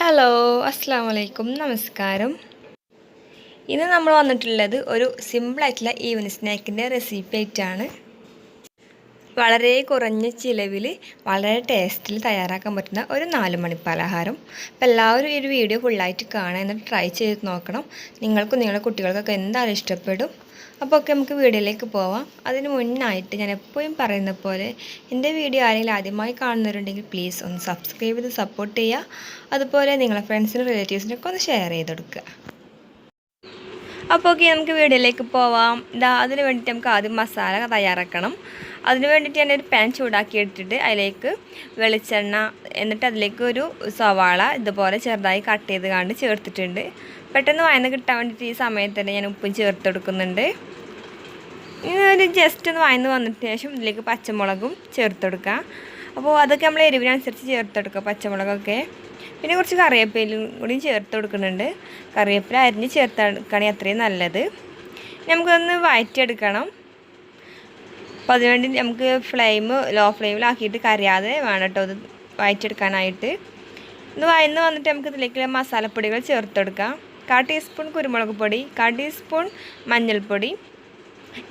Hello അസ്സാം വലൈക്കും നമസ്കാരം ഇന്ന് നമ്മൾ വന്നിട്ടുള്ളത് ഒരു സിമ്പിളായിട്ടുള്ള ഈവനിങ് സ്നാക്കിന്റെ റെസിപ്പി ആയിട്ടാണ്. വളരെ കുറഞ്ഞ ചിലവിൽ വളരെ ടേസ്റ്റിൽ തയ്യാറാക്കാൻ പറ്റുന്ന ഒരു നാല് മണി പലഹാരം. അപ്പോൾ എല്ലാവരും ഈ ഒരു വീഡിയോ ഫുള്ളായിട്ട് കാണാൻ എന്നിട്ട് ട്രൈ ചെയ്ത് നോക്കണം. നിങ്ങൾക്കും നിങ്ങളുടെ കുട്ടികൾക്കൊക്കെ എന്തായാലും ഇഷ്ടപ്പെടും. അപ്പോൾ ഒക്കെ നമുക്ക് വീഡിയോയിലേക്ക് പോവാം. അതിന് മുന്നായിട്ട് ഞാൻ എപ്പോഴും പറയുന്ന പോലെ എന്റെ വീഡിയോ ആരെങ്കിലും ആദ്യമായി കാണുന്നവരുണ്ടെങ്കിൽ പ്ലീസ് ഒന്ന് സബ്സ്ക്രൈബ് ചെയ്ത് സപ്പോർട്ട് ചെയ്യുക. അതുപോലെ നിങ്ങളെ ഫ്രണ്ട്സിനും റിലേറ്റീവ്സിനൊക്കെ ഒന്ന് ഷെയർ ചെയ്ത് കൊടുക്കുക. അപ്പോൾ ഓക്കെ നമുക്ക് വീഡിയോയിലേക്ക് പോവാം. ഇതാ അതിന് വേണ്ടിയിട്ട് നമുക്ക് ആദ്യം മസാല തയ്യാറാക്കണം. അതിന് വേണ്ടിയിട്ട് ഞാനൊരു പാൻ ചൂടാക്കി എടുത്തിട്ട് അതിലേക്ക് വെളിച്ചെണ്ണ എന്നിട്ട് അതിലേക്ക് ഒരു സവാള ഇതുപോലെ ചെറുതായി കട്ട് ചെയ്ത് കണ്ട് ചേർത്തിട്ടുണ്ട്. പെട്ടെന്ന് വയന്ന് കിട്ടാൻ വേണ്ടിയിട്ട് ഈ സമയത്ത് തന്നെ ഞാൻ ഉപ്പും ചേർത്ത് കൊടുക്കുന്നുണ്ട്. ഒരു ജസ്റ്റ് ഒന്ന് വായന്ന് വന്നിട്ട് ശേഷം ഇതിലേക്ക് പച്ചമുളകും ചേർത്ത് കൊടുക്കുക അപ്പോൾ അതൊക്കെ നമ്മൾ എരിവിനനുസരിച്ച് ചേർത്ത് കൊടുക്കുക പച്ചമുളകൊക്കെ. പിന്നെ കുറച്ച് കറിവേപ്പിലും കൂടി ചേർത്ത് കൊടുക്കുന്നുണ്ട്. കറിവേപ്പില അരിഞ്ഞ് ചേർത്ത് എടുക്കുകയാണെങ്കിൽ അത്രയും നല്ലത്. നമുക്കൊന്ന് വഴറ്റിയെടുക്കണം അപ്പോൾ അതിനുവേണ്ടി നമുക്ക് ഫ്ലെയിം ലോ ഫ്ലെയിമിലാക്കിയിട്ട് കറിയാതെ വേണം കേട്ടോ ഇത് വഴറ്റിയെടുക്കാനായിട്ട് ഇത് വയന്ന് വന്നിട്ട് നമുക്ക് ഇതിലേക്ക് മസാലപ്പൊടികൾ ചേർത്ത് കൊടുക്കാം കാ ടീസ്പൂൺ കുരുമുളക് പൊടി കാ ടീസ്പൂൺ മഞ്ഞൾപ്പൊടി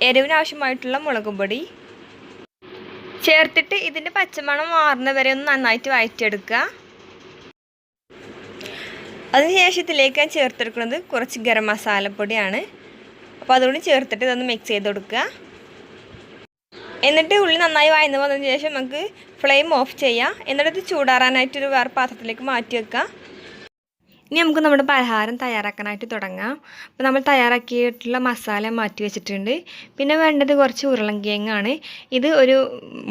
എരിവിന് ആവശ്യമായിട്ടുള്ള മുളക് പൊടി. ചേർത്തിട്ട് ഇതിന്റെ പച്ചമണം മാറുന്ന വരെ ഒന്ന് നന്നായിട്ട് വഴറ്റിയെടുക്കുക അതിനുശേഷം ഇതിലേക്ക് ഞാൻ ചേർത്തെടുക്കുന്നത് കുറച്ച് ഗരം മസാലപ്പൊടിയാണ് അപ്പോൾ അതുകൊണ്ട് ചേർത്തിട്ട് ഇതൊന്ന് മിക്സ് ചെയ്ത് കൊടുക്കുക. എന്നിട്ട് ഉള്ളി നന്നായി വഴന്ന് വന്നതിന് ശേഷം നമുക്ക് ഫ്ലെയിം ഓഫ് ചെയ്യാം. എന്നിട്ട് ഇത് ചൂടാറാനായിട്ടൊരു വേറെ പാത്രത്തിലേക്ക് മാറ്റി വെക്കുക. ഇനി നമുക്ക് നമ്മുടെ പലഹാരം തയ്യാറാക്കാനായിട്ട് തുടങ്ങാം. അപ്പോൾ നമ്മൾ തയ്യാറാക്കിയിട്ടുള്ള മസാല മാറ്റി വെച്ചിട്ടുണ്ട്. പിന്നെ വേണ്ടത് കുറച്ച് ഉരുളങ്കിഴങ്ങാണ് ഇത് ഒരു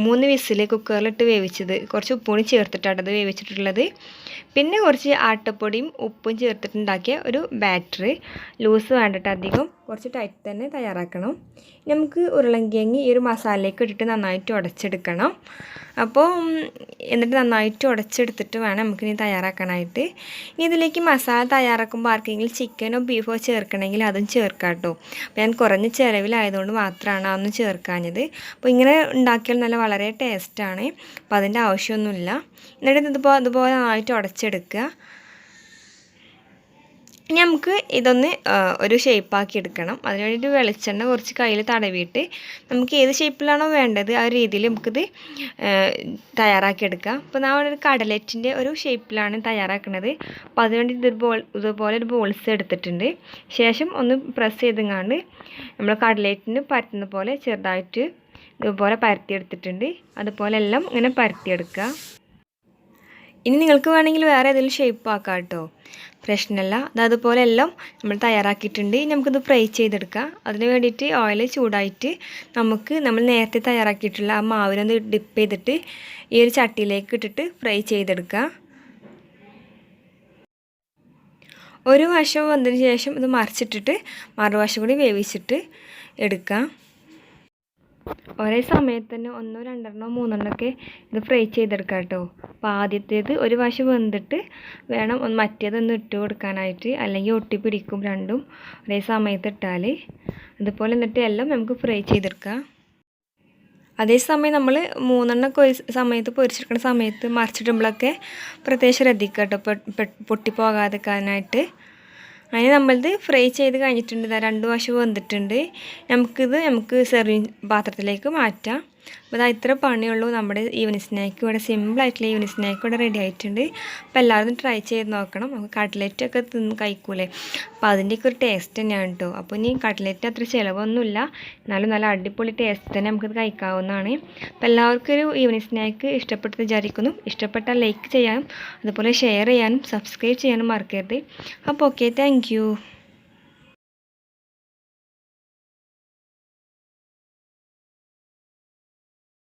മൂന്ന് വിസിൽ കുക്കറിലിട്ട് വേവിച്ചത്. കുറച്ച് ഉപ്പുപൊടി ചേർത്തിട്ടാണ് അത് വേവിച്ചിട്ടുള്ളത്. പിന്നെ കുറച്ച് ആട്ടപ്പൊടിയും ഉപ്പും ചേർത്തിട്ടുണ്ടാക്കിയ ഒരു ബാറ്ററി. ലൂസ് വേണ്ടിട്ട് അധികം കുറച്ച് ടൈറ്റ് തന്നെ തയ്യാറാക്കണം. നമുക്ക് ഉരുളങ്കിഴങ്ങ് ഈ ഒരു മസാലയിലേക്ക് ഇട്ടിട്ട് നന്നായിട്ട് ഉടച്ചെടുക്കണം. അപ്പോൾ എന്നിട്ട് നന്നായിട്ട് ഉടച്ചെടുത്തിട്ട് വേണം നമുക്കിനി തയ്യാറാക്കാനായിട്ട്. ഇനി ഇതിലേക്ക് മസാല തയ്യാറാക്കുമ്പോൾ ആർക്കെങ്കിലും ചിക്കനോ ബീഫോ ചേർക്കണമെങ്കിൽ അതും ചേർക്കാം കേട്ടോ. ഞാൻ കുറഞ്ഞ ചിലവിലായതുകൊണ്ട് മാത്രമാണ് അതൊന്നും ചേർക്കാഞ്ഞത്. അപ്പോൾ ഇങ്ങനെ ഉണ്ടാക്കിയാൽ നല്ല വളരെ ടേസ്റ്റാണ്. അപ്പോൾ അതിന്റെ ആവശ്യമൊന്നുമില്ല. എന്നിട്ട് ഇതിപ്പോൾ അതുപോലെ നന്നായിട്ട് ഉടച്ചെടുക്കുക. ഇനി നമുക്ക് ഇതൊന്ന് ഒരു ഷേപ്പാക്കി എടുക്കണം. അതിന് വേണ്ടിയിട്ട് വെളിച്ചെണ്ണ കുറച്ച് കയ്യിൽ തടവിയിട്ട് നമുക്ക് ഏത് ഷേപ്പിലാണോ വേണ്ടത് ആ രീതിയിൽ നമുക്കിത് തയ്യാറാക്കി എടുക്കാം. അപ്പോൾ ഞാൻ ഒരു കടലറ്റിന്റെ ഒരു ഷേപ്പിലാണ് തയ്യാറാക്കുന്നത് അപ്പോൾ അതിന് വേണ്ടി ഇതൊരു ബോൾ ഇതുപോലെ ഒരു ബോൾസ് എടുത്തിട്ടുണ്ട്. ശേഷം ഒന്ന് പ്രസ് ചെയ്തെങ്ങാണ്ട് നമ്മൾ കടലേറ്റിന് പരത്തുന്ന പോലെ ചെറുതായിട്ട് ഇതുപോലെ പരത്തിയെടുത്തിട്ടുണ്ട്. അതുപോലെ എല്ലാം ഇങ്ങനെ പരത്തിയെടുക്കുക. ഇനി നിങ്ങൾക്ക് വേണമെങ്കിൽ വേറെ ഏതെങ്കിലും ഷേപ്പ് ആക്കാം കേട്ടോ പ്രശ്നമല്ല അത് അതുപോലെ എല്ലാം നമ്മൾ തയ്യാറാക്കിയിട്ടുണ്ട്. ഇനി നമുക്കിത് ഫ്രൈ ചെയ്തെടുക്കാം. അതിന് വേണ്ടിയിട്ട് ഓയിൽ ചൂടായിട്ട് നമുക്ക് നമ്മൾ നേരത്തെ തയ്യാറാക്കിയിട്ടുള്ള ആ മാവിനൊന്ന് ഡിപ്പ് ചെയ്തിട്ട് ഈ ഒരു ചട്ടിയിലേക്ക് ഇട്ടിട്ട് ഫ്രൈ ചെയ്തെടുക്കാം. ഒരു വശം വന്നതിന് ശേഷം ഇത് മറിച്ചിട്ടിട്ട് മറുവശം കൂടി വേവിച്ചിട്ട് എടുക്കാം. ഒരേ സമയത്ത് തന്നെ ഒന്നോ രണ്ടെണ്ണോ മൂന്നെണ്ണോ ഒക്കെ ഇത് ഫ്രൈ ചെയ്തെടുക്കാം കേട്ടോ. അപ്പോൾ ആദ്യത്തേത് ഒരു വശം വെന്തിട്ട് വേണം മറ്റേതൊന്ന് ഇട്ട് കൊടുക്കാനായിട്ട്. അല്ലെങ്കിൽ ഒട്ടി പിടിക്കും രണ്ടും ഒരേ സമയത്ത് ഇട്ടാൽ അതുപോലെ എന്നിട്ട് എല്ലാം നമുക്ക് ഫ്രൈ ചെയ്തെടുക്കാം. അതേസമയം നമ്മൾ മൂന്നെണ്ണൊക്കെ ഒരു സമയത്ത് പൊരിച്ചെടുക്കുന്ന സമയത്ത് മറിച്ചിടുമ്പോഴൊക്കെ പ്രത്യേകം ശ്രദ്ധിക്കുക കേട്ടോ. പൊട്ടിപ്പോകാതിരിക്കാനായിട്ട് അതിന് നമ്മളിത് ഫ്രൈ ചെയ്ത് കഴിഞ്ഞിട്ടുണ്ട്. രണ്ട് വശം വന്നിട്ടുണ്ട് നമുക്കിത് നമുക്ക് സെർവിങ് പാത്രത്തിലേക്ക് മാറ്റാം. അപ്പോൾ അത് ഇത്ര പണിയുള്ളൂ. നമ്മുടെ ഈവനിങ് സ്നാക്ക് ഇവിടെ സിമ്പിളായിട്ടുള്ള ഈവനിങ് സ്നാക്ക് ഇവിടെ റെഡി ആയിട്ടുണ്ട്. അപ്പോൾ എല്ലാവരും ട്രൈ ചെയ്ത് നോക്കണം. നമുക്ക് കട്ട്ലറ്റൊക്കെ തിന്ന് കഴിക്കൂലേ? അപ്പോൾ അതിന്റെയൊക്കെ ഒരു ടേസ്റ്റ് തന്നെയാണ് കേട്ടോ അപ്പോൾ ഇനി കട്ട്ലറ്റ് അത്ര ചിലവൊന്നുമില്ല. എന്നാലും നല്ല അടിപൊളി ടേസ്റ്റ് തന്നെ നമുക്കത് കഴിക്കാവുന്നതാണ്. അപ്പോൾ എല്ലാവർക്കും ഒരു ഈവനിങ് സ്നാക്ക് ഇഷ്ടപ്പെട്ട് വിചാരിക്കുന്നു. ഇഷ്ടപ്പെട്ടാൽ ലൈക്ക് ചെയ്യാനും അതുപോലെ ഷെയർ ചെയ്യാനും സബ്സ്ക്രൈബ് ചെയ്യാനും മറക്കരുത്. അപ്പോൾ ഓക്കെ താങ്ക്